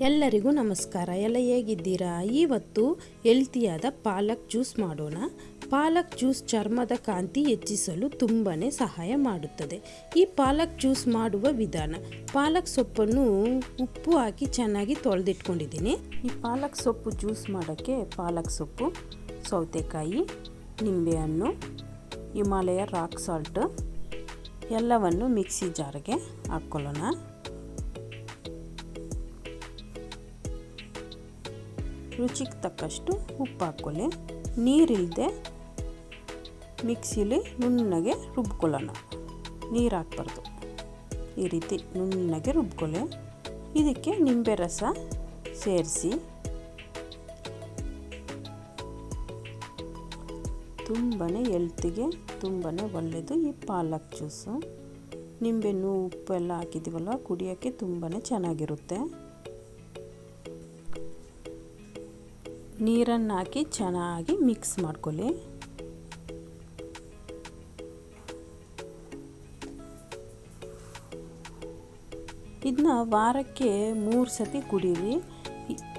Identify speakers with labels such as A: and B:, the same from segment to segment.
A: ಎಲ್ಲರಿಗೂ ನಮಸ್ಕಾರ. ಎಲ್ಲ ಹೇಗಿದ್ದೀರಾ? ಇವತ್ತು ಹೆಲ್ತಿಯಾದ ಪಾಲಕ್ ಜ್ಯೂಸ್ ಮಾಡೋಣ. ಪಾಲಕ್ ಜ್ಯೂಸ್ ಚರ್ಮದ ಕಾಂತಿ ಹೆಚ್ಚಿಸಲು ತುಂಬಾ ಸಹಾಯ ಮಾಡುತ್ತದೆ. ಈ ಪಾಲಕ್ ಜ್ಯೂಸ್ ಮಾಡುವ ವಿಧಾನ, ಪಾಲಕ್ ಸೊಪ್ಪನ್ನು ಉಪ್ಪು ಹಾಕಿ ಚೆನ್ನಾಗಿ ತೊಳೆದಿಟ್ಕೊಂಡಿದ್ದೀನಿ. ಈ ಪಾಲಕ್ ಸೊಪ್ಪು ಜ್ಯೂಸ್ ಮಾಡೋಕ್ಕೆ ಪಾಲಕ್ ಸೊಪ್ಪು, ಸೌತೆಕಾಯಿ, ನಿಂಬೆಹಣ್ಣು, ಹಿಮಾಲಯ ರಾಕ್ ಸಾಲ್ಟ್, ಎಲ್ಲವನ್ನು ಮಿಕ್ಸಿ ಜಾರ್ಗೆ ಹಾಕ್ಕೊಳ್ಳೋಣ. ರುಚಿಗೆ ತಕ್ಕಷ್ಟು ಉಪ್ಪು ಹಾಕ್ಕೊಳ್ಳಿ ನೀರಿಲ್ಲದೆ ಮಿಕ್ಸಿಲಿ ನುಣ್ಣಗೆ ರುಬ್ಕೊಳ್ಳೋಣ. ನೀರು ಹಾಕ್ಬಾರ್ದು ಈ ರೀತಿ ನುಣ್ಣಗೆ ರುಬ್ಕೊಳ್ಳಿ. ಇದಕ್ಕೆ ನಿಂಬೆ ರಸ ಸೇರಿಸಿ. ತುಂಬಾ ಎಲ್ತಿಗೆ ತುಂಬಾ ಒಳ್ಳೆಯದು ಈ ಪಾಲಕ್ ಜ್ಯೂಸು. ನಿಂಬೆ ಉಪ್ಪು ಎಲ್ಲ ಹಾಕಿದ್ದೀವಲ್ಲ ಕುಡಿಯೋಕ್ಕೆ ತುಂಬಾ ಚೆನ್ನಾಗಿರುತ್ತೆ. ನೀರನ್ನು ಹಾಕಿ ಚೆನ್ನಾಗಿ ಮಿಕ್ಸ್ ಮಾಡ್ಕೊಳ್ಳಿ. ಇದನ್ನ ವಾರಕ್ಕೆ ಮೂರು ಸತಿ ಕುಡೀರಿ.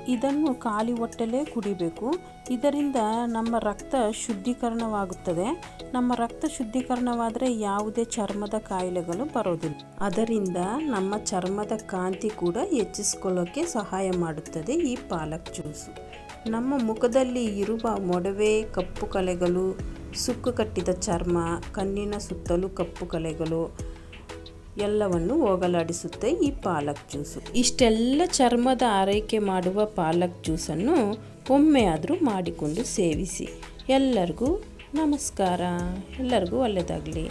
A: ಇದನ್ನು ಖಾಲಿ ಹೊಟ್ಟೆಲೇ ಕುಡಿಬೇಕು. ಇದರಿಂದ ನಮ್ಮ ರಕ್ತ ಶುದ್ಧೀಕರಣವಾಗುತ್ತದೆ. ನಮ್ಮ ರಕ್ತ ಶುದ್ಧೀಕರಣವಾದರೆ ಯಾವುದೇ ಚರ್ಮದ ಕಾಯಿಲೆಗಳು ಬರೋದಿಲ್ಲ. ಅದರಿಂದ ನಮ್ಮ ಚರ್ಮದ ಕಾಂತಿ ಕೂಡ ಹೆಚ್ಚಿಸ್ಕೊಳ್ಳೋಕ್ಕೆ ಸಹಾಯ ಮಾಡುತ್ತದೆ ಈ ಪಾಲಕ್ ಜ್ಯೂಸು. ನಮ್ಮ ಮುಖದಲ್ಲಿ ಇರುವ ಮೊಡವೆ ಕಪ್ಪು ಕಲೆಗಳು, ಸುಕ್ಕು ಕಟ್ಟಿದ ಚರ್ಮ, ಕಣ್ಣಿನ ಸುತ್ತಲೂ ಕಪ್ಪು ಕಲೆಗಳು ಎಲ್ಲವನ್ನು ಹೋಗಲಾಡಿಸುತ್ತೆ ಈ ಪಾಲಕ್ ಜ್ಯೂಸು. ಇಷ್ಟೆಲ್ಲ ಚರ್ಮದ ಆರೈಕೆ ಮಾಡುವ ಪಾಲಕ್ ಜ್ಯೂಸನ್ನು ಒಮ್ಮೆ ಆದರೂ ಮಾಡಿಕೊಂಡು ಸೇವಿಸಿ. ಎಲ್ಲರಿಗೂ ನಮಸ್ಕಾರ. ಎಲ್ಲರಿಗೂ ಒಳ್ಳೆಯದಾಗಲಿ